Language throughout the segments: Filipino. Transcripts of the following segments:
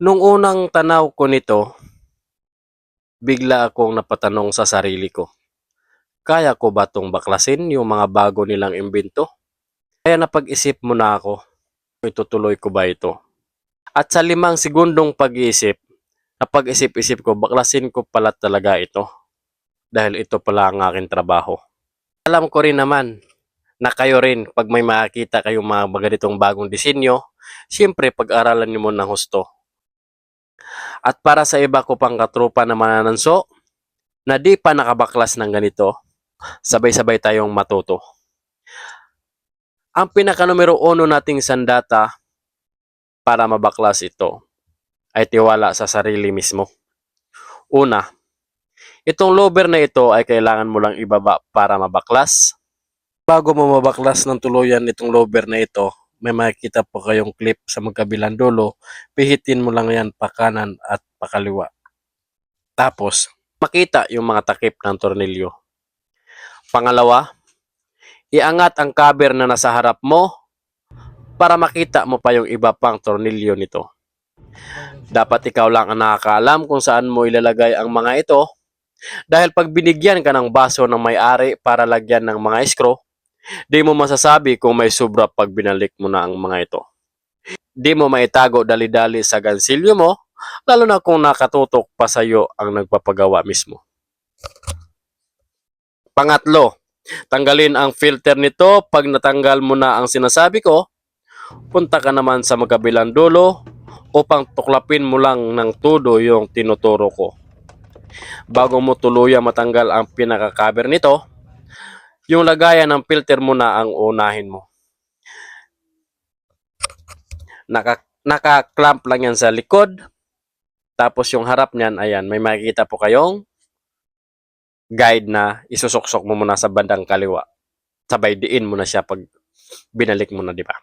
Nung unang tanaw ko nito, bigla akong napatanong sa sarili ko. Kaya ko ba tong baklasin yung mga bago nilang imbento? Kaya napag-isip muna ako, itutuloy ko ba ito? At sa limang segundong pag-iisip, napag-isip-isip ko, baklasin ko pala talaga ito. Dahil ito pala ang aking trabaho. Alam ko rin naman na kayo rin, pag may makakita kayong mga ganitong bagong disenyo, siyempre pag-aralan niyo muna husto. At para sa iba ko pang katrupa na manananso, na di pa nakabaklas ng ganito, sabay-sabay tayong matuto. Ang pinaka numero uno nating sandata para mabaklas ito ay tiwala sa sarili mismo. Una, itong lover na ito ay kailangan mo lang ibaba para mabaklas. Bago mo mabaklas ng tuluyan itong lover na ito, may makikita po kayong clip sa magkabilang dulo. Pihitin mo lang yan pa kanan at pakaliwa. Tapos, makita yung mga takip ng tornilyo. Pangalawa, iangat ang cover na nasa harap mo para makita mo pa yung iba pang tornilyo nito. Dapat ikaw lang ang nakakaalam kung saan mo ilalagay ang mga ito dahil pag binigyan ka ng baso ng may-ari para lagyan ng mga screw, di mo masasabi kung may sobra pag binalik mo na ang mga ito. Di mo maitago dali-dali sa gansilyo mo, lalo na kung nakatutok pa sa iyo ang nagpapagawa mismo. Pangatlo, tanggalin ang filter nito. Pag natanggal mo na ang sinasabi ko, punta ka naman sa magkabilang dulo upang tuklapin mo lang ng todo yung tinuturo ko. Bago mo tuluyang matanggal ang pinaka-cover nito, yung lagayan ng filter mo na ang unahin mo. Naka, naka-clamp lang yan sa likod. Tapos yung harap niyan, ayan, may makikita po kayong guide na isusuksok mo muna sa bandang kaliwa. Sabay diin mo na siya pag binalik mo na, di ba?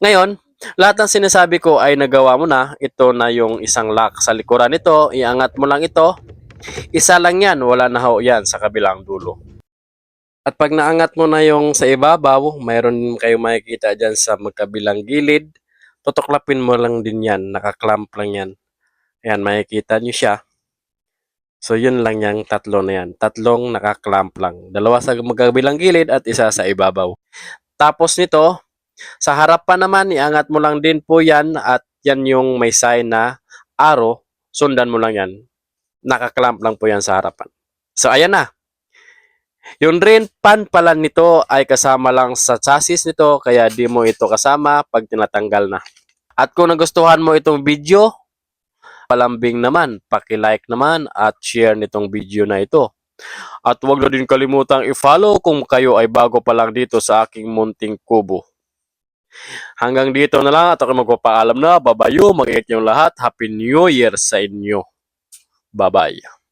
Ngayon, lahat ng sinasabi ko ay nagawa mo na. Ito na yung isang lock sa likuran nito. Iangat mo lang ito. Isa lang yan. Wala na ho yan sa kabilang dulo. At pag naangat mo na yung sa ibabaw, mayroon kayong makikita dyan sa magkabilang gilid. Tutuklapin mo lang din yan. Nakaklamp lang yan. Ayan, makikita nyo siya. So, yun lang yung tatlo na yan. Tatlong nakaklamp lang. Dalawa sa magkabilang gilid at isa sa ibabaw. Tapos nito, sa harap pa naman, iangat mo lang din po yan at yan yung may sign na arrow. Sundan mo lang yan. Nakaklamp lang po yan sa harapan. So, ayan na. Yung rin pan pala nito ay kasama lang sa chassis nito kaya di mo ito kasama pag tinatanggal na. At kung nagustuhan mo itong video, palambing naman, paki-like naman at share nitong video na ito. At huwag na din kalimutang i-follow kung kayo ay bago pa lang dito sa aking munting kubo. Hanggang dito na lang at ako magpapaalam na. Babayo, mag-ingat yung lahat. Happy New Year sa inyo. Bye-bye.